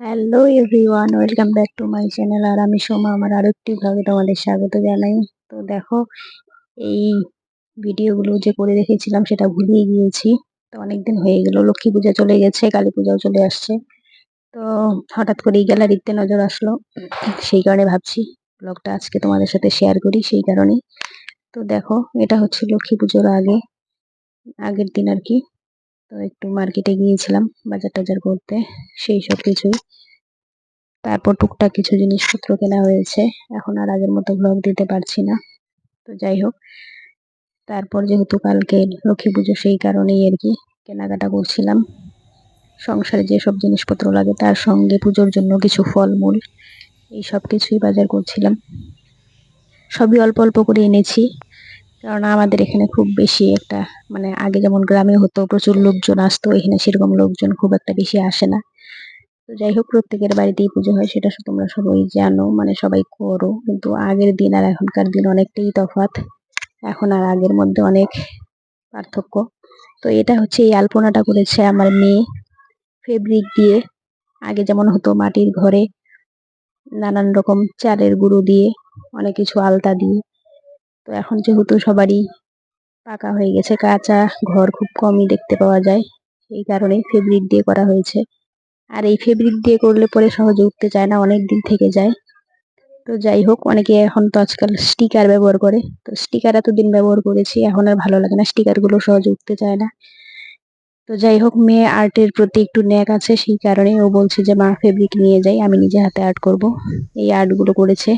Hello everyone welcome back to my channel আর আমি সোমা, আমার আরও আরেকটি ভাগে তোমাদের স্বাগত জানাই। তো দেখো, এই ভিডিওগুলো যে করে রেখেছিলাম, সেটা ভুলিয়ে গিয়েছি। তো অনেকদিন হয়ে গেল, লক্ষ্মী পূজা চলে গেছে, কালী পূজাও চলে আসছে। তো হঠাৎ করেই গ্যালারিতে নজর আসলো। সেই কারণে ভাবছি ব্লগটা আজকে তোমাদের সাথে শেয়ার করি, সেই কারণেই। তো দেখো, এটা হচ্ছে লক্ষ্মী পুজোর আগে, আগের দিন আর কি। তো একটু মার্কেটে গিয়েছিলাম বাজার টাজার করতে, সেই সব কিছুই। তারপর টুকটাক কিছু জিনিসপত্র কেনা হয়েছে, এখন আর আগের মতো ব্লগ দিতে পারছি না। তো যাই হোক, তারপর যেহেতু কালকে লক্ষ্মী পুজো সেই কারণেই আর কি কেনাকাটা করছিলাম। সংসারে যেসব জিনিসপত্র লাগে তার সঙ্গে পুজোর জন্য কিছু ফলমূল, এই সব কিছুই বাজার করছিলাম। সবই অল্প অল্প করে এনেছি। কারণ আমাদের এখানে খুব বেশি একটা মানে আগে যেমন গ্রামে হতো, প্রচুর লোকজন আসতো, এখানে সেরকম লোকজন খুব একটা বেশি আসে না। তো যাই হোক, প্রত্যেকের বাড়িতেই পুজো হয়, সেটা তোমরা সবাই জানো মানে সবাই করো। কিন্তু আগের দিন আর এখনকার দিন অনেকটাই তফাৎ। এখন আর আগের মধ্যে অনেক পার্থক্য। তো এটা হচ্ছে এই আলপনাটা করেছে আমার মেয়ে ফেব্রিক দিয়ে। আগে যেমন হতো মাটির ঘরে নানান রকম চালের গুঁড়ো দিয়ে, অনেক কিছু আলতা দিয়ে। তো এখন যেহেতু সবারই পাকা হয়ে গেছে কাঁচা, ঘর খুব কমই দেখতে পাওয়া যায়। এই কারণে ফেব্রিক দিয়ে করা হয়েছে। আর এই ফেব্রিক দিয়ে করলে পরে সহজে উঠতে চায় না, অনেক দিন থেকে যায়। তো যাই হোক, অনেকে এখন তো আজকাল স্টিকার ব্যবহার করে। তো স্টিকার এতদিন ব্যবহার করেছি, এখন আর ভালো লাগে না। স্টিকারগুলো সহজে উঠতে চায় না। তো যাই হোক, মেয়ে আর্টের প্রতি একটু ন্যাক আছে, সেই কারণে ও বলছে যে, মা ফেব্রিক নিয়ে যাই, আমি নিজে হাতে আর্ট করব। এই আর্টগুলো করেছে।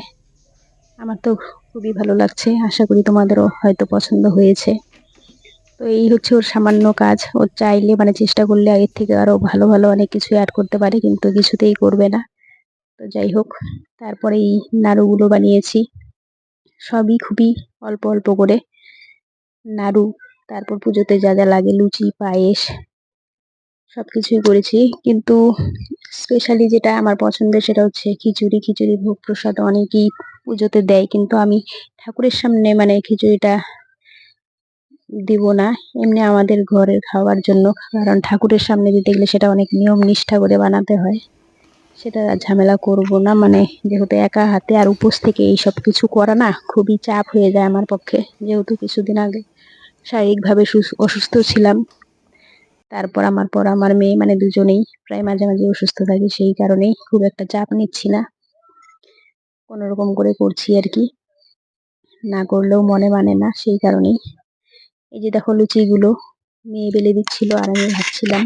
আমার তো খুবই ভালো লাগছে। আশা করি তোমাদেরও হয়তো পছন্দ হয়েছে। তো এই হচ্ছে ওর সামান্য কাজ। ও চাইলে মানে চেষ্টা করলে আগের থেকে আরও ভালো ভালো অনেক কিছু অ্যাড করতে পারে, কিন্তু কিছুতেই করবে না। তো যাই হোক, তারপরে এই নাড়ুগুলো বানিয়েছি। সবই খুবই অল্প অল্প করে। নাড়ু, তারপর পুজোতে যা যা লাগে, লুচি, পায়েস সব কিছুই করেছি। কিন্তু স্পেশালি যেটা আমার পছন্দের সেটা হচ্ছে খিচুড়ি। খিচুড়ি ভোগ প্রসাদ অনেকেই পুজোতে দেয়, কিন্তু আমি ঠাকুরের সামনে মানে খিচুড়িটা দিব না। এমনি আমাদের ঘরের খাওয়ার জন্য, কারণ ঠাকুরের সামনে দিতে গেলে সেটা অনেক নিয়ম নিষ্ঠা করে বানাতে হয়। সেটা ঝামেলা করব না মানে যেহেতু একা হাতে আর উপোস থেকে এই সব কিছু করা না, খুবই চাপ হয়ে যায় আমার পক্ষে। যেহেতু কিছুদিন আগে শারীরিকভাবে অসুস্থ ছিলাম, তারপর আমার পর আমার মেয়ে মানে দুজনেই প্রায় মাঝে মাঝে অসুস্থ থাকি, সেই কারণেই খুব একটা চাপ নিচ্ছি না। কোনো রকম করে করছি আর কি। না করলেও মনে মানে না, সেই কারণেই। এই যে দেখো লুচিগুলো, মেয়ে বেলে দিচ্ছিল আর আমি ভাবছিলাম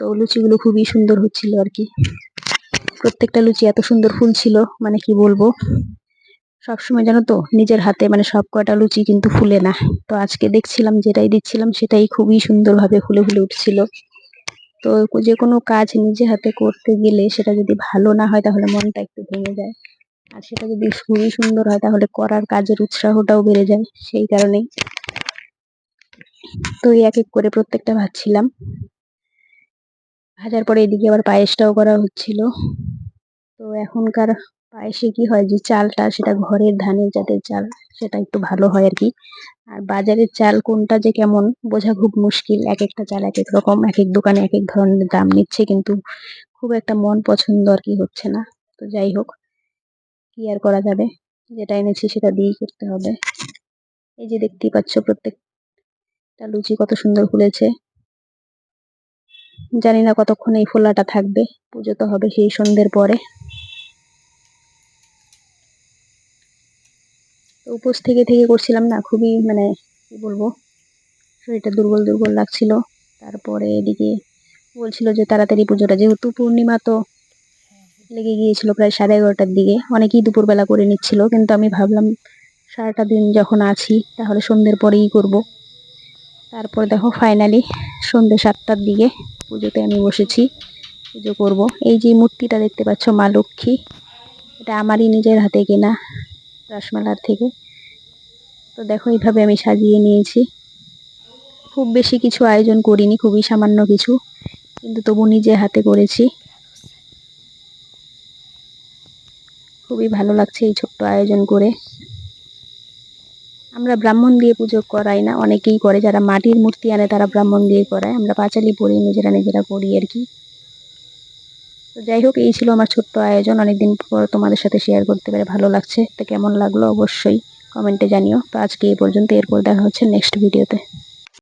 তো লুচিগুলো খুবই সুন্দর হচ্ছিল আর কি। প্রত্যেকটা লুচি এত সুন্দর ফুল ছিল মানে কি বলব? সবসময় জানো তো, নিজের হাতে মানে সব কয়টা লুচি কিন্তু ফুলে না। তো আজকে দেখছিলাম, যেটাই দিচ্ছিলাম, সেটাই খুবই সুন্দরভাবে ফুলে ফুলে উঠছিল। তো যে কোনো কাজ নিজে হাতে করতে গেলে সেটা যদি ভালো না হয় তাহলে মনটা একটু ভেঙে যায়। আর সেটা যদি খুবই সুন্দর হয় তাহলে করার কাজের উৎসাহটাও বেড়ে যায়, সেই কারণেই। তো এক এক করে প্রত্যেকটা ভাজছিলাম। ভাজার পরে এদিকে আবার পায়েসটাও করা হচ্ছিল। তো এখনকার পায়েসে কি হয় যে চালটা সেটা ঘরের ধানের জাতের চাল, সেটা একটু ভালো হয় আর কি আর বাজারের চাল কোনটা যে কেমন বোঝা খুব মুশকিল। এক একটা চাল এক এক রকম, এক এক দোকানে এক এক ধরনের দাম নিচ্ছে কিন্তু খুব একটা মন পছন্দ আর কি হচ্ছে না। তো যাই হোক, কি আর করা যাবে? যেটা এনেছি সেটা দিয়েই করতে হবে। এই যে দেখতেই পাচ্ছ প্রত্যেকটা লুচি কত সুন্দর ফুলেছে। জানি না কতক্ষণ এই ফোলাটা থাকবে, পুজো তো হবে সেই সন্ধ্যের পরে। উপোস থেকে থেকে করছিলাম না, খুবই মানে কি বলব, শরীরটা দুর্বল দুর্বল লাগছিল। তারপরে এদিকে বলছিল যে তাড়াতাড়ি পুজোটা, যেহেতু পূর্ণিমা তো লেগে গিয়েছিল প্রায় সাড়ে এগারোটার দিকে, অনেকেই দুপুরবেলা করে নিচ্ছিল, কিন্তু আমি ভাবলাম সারাটা দিন যখন আছি তাহলে সন্ধ্যের পরেই করব। তারপর দেখো ফাইনালি সন্ধ্যে সাতটার দিকে পুজোতে আমি বসেছি, পুজো করব। এই যে মূর্তিটা দেখতে পাচ্ছ মা লক্ষ্মী, এটা আমারই নিজের হাতে কেনা রসমালার থেকে। তো দেখো, এইভাবে আমি সাজিয়ে নিয়েছি। খুব বেশি কিছু আয়োজন করিনি, খুবই সামান্য কিছু, কিন্তু তবু নিজে হাতে করেছি। খুবই ভালো লাগছে এই ছোট্ট আয়োজন করে। আমরা ব্রাহ্মণ দিয়ে পুজো করাই না, অনেকেই করে। যারা মাটির মূর্তি আনে, তারা ব্রাহ্মণ দিয়ে করায় আমরা পাঁচালি পড়ি নিজেরা নিজেরা করি আর কি। তো যাই হোক, এই ছিল আমার ছোট্ট আয়োজন। অনেকদিন পর তোমাদের সাথে শেয়ার করতে পেরে ভালো লাগছে। তো কেমন লাগল? অবশ্যই কমেন্টে জানিও। তো আজকে এই পর্যন্ত এরপর দেখা হচ্ছে নেক্সট ভিডিওতে